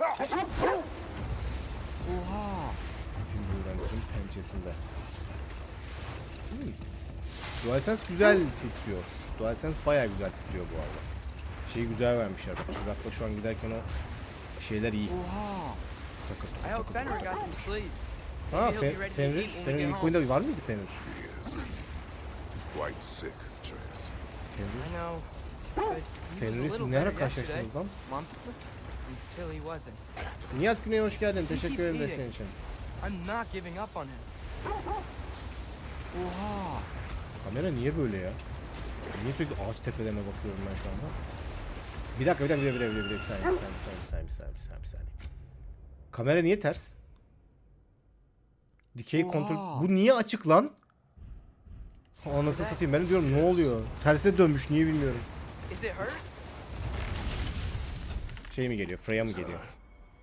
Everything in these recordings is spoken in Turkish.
Oha. Tüm öğrencinin pençesinde. Hmm. DualSense güzel titriyor. DualSense bayağı güzel titriyor bu arada. Şeyi güzel vermişler. Bak kızakla şu an giderken o şeyler iyi. Oha. Takır I takır hope takır. Fenrir got some sleep. Ha Fe be ready to Fenrir. Fenrir get ilk home. oyunda var mıydı Fenrir? Quite sick, Atreus. Fenrir. Fenrir'i siz ne ara karşılaştınız lan? Mom? Until he wasn't. Nihat Güney hoş geldin. Teşekkür ederim de eating. senin için. I'm not giving up on him. Oha. Kamera niye böyle ya? Niye sürekli ağaç tepelerine bakıyorum ben şu anda? Bir dakika bir dakika bir dakika bir dakika bir dakika bir saniye bir saniye bir saniye bir saniye bir saniye bir saniye. Kamera niye ters? Dikey kontrol... Bu niye açık lan? Anasını satayım ben diyorum ne oluyor? Terse dönmüş niye bilmiyorum. Is it hurt? Şey mi geliyor? Freya mı geliyor?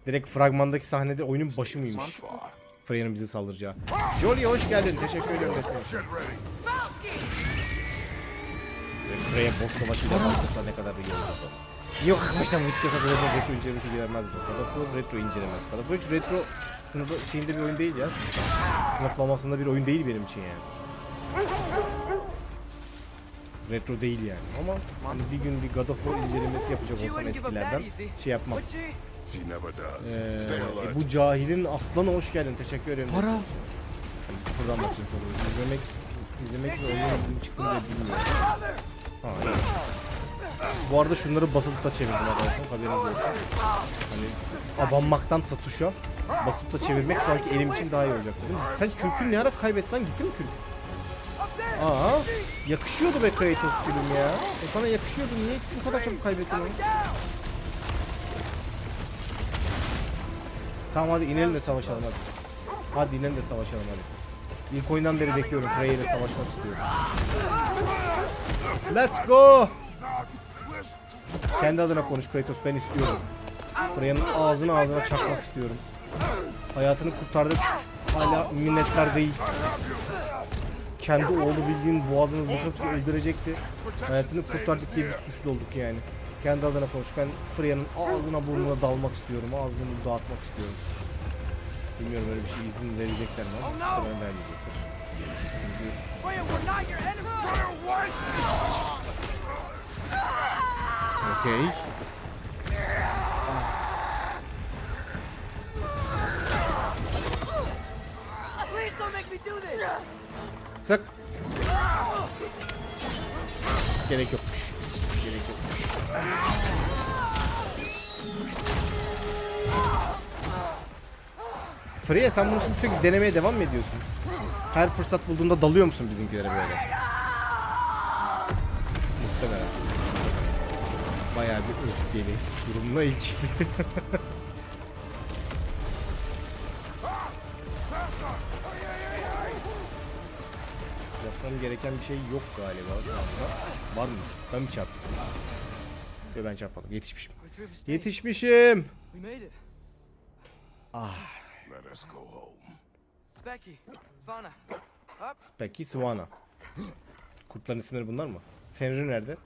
Direkt fragmandaki sahnede oyunun başı mıymış? Freya'nın bize saldıracağı. Jolie hoş geldin. Teşekkür ediyorum. Ve Freya boss savaşıyla başlasa ne kadar da iyi olurdu. Yok baştan böyle bir retro incelemesi gelmez bu. War retro incelemez. War hiç retro sınıfı şeyinde bir oyun değil ya. Sınıflamasında bir oyun değil benim için yani. Retro değil yani ama hani bir gün bir God of War incelemesi yapacak up eskilerden şey does. Ee, e, bu cahilin aslanı hoş geldin. Teşekkür ederim. Para. Hani sıfırdan başlayıp oluyor. İzlemek, izlemek ve oyunun çıktığını bile bilmiyorum. Ha, iyi. Bu arada şunları basıp da çevirdim arkadaşlar. Haberiniz olsun. Hani abanmaktan satışa basıp da çevirmek şu anki elim için daha iyi olacak. Değil mi? Sen kürkün ne ara kaybettin? Gitti mi kürk? Aa, yakışıyordu be Kratos gülüm ya. O sana yakışıyordu. Niye bu kadar çabuk kaybettin onu? Tamam hadi inelim de savaşalım hadi. Hadi inelim de savaşalım hadi. İlk oyundan beri bekliyorum Freya ile savaşmak istiyorum. Let's go! Kendi adına konuş Kratos ben istiyorum. Freya'nın ağzına ağzına çakmak istiyorum. Hayatını kurtardık. Hala minnettar değil. Kendi oğlu bildiğin boğazını zıkı öldürecekti. Hayatını kurtardık diye bir suçlu olduk yani. Kendi adına konuş. Ben Freya'nın ağzına burnuna dalmak istiyorum. Ağzını dağıtmak istiyorum. Bilmiyorum öyle bir şey izin verecekler mi? ama Muhtemelen vermeyecekler. Çünkü Freya, Sık. Gerek yokmuş. Gerek yokmuş. Freya sen bunu sürekli denemeye devam mı ediyorsun? Her fırsat bulduğunda dalıyor musun bizimkilere böyle? Muhtemelen. Bayağı bir öfkeli durumla ilgili. Yapmam gereken bir şey yok galiba şu anda. Var mı? Ben mi çarptım? Yok ben çarpmadım. Yetişmişim. Yetişmişim. İt. Let us go home. Becky. Svana. Kurtların isimleri bunlar mı? Fenrir nerede?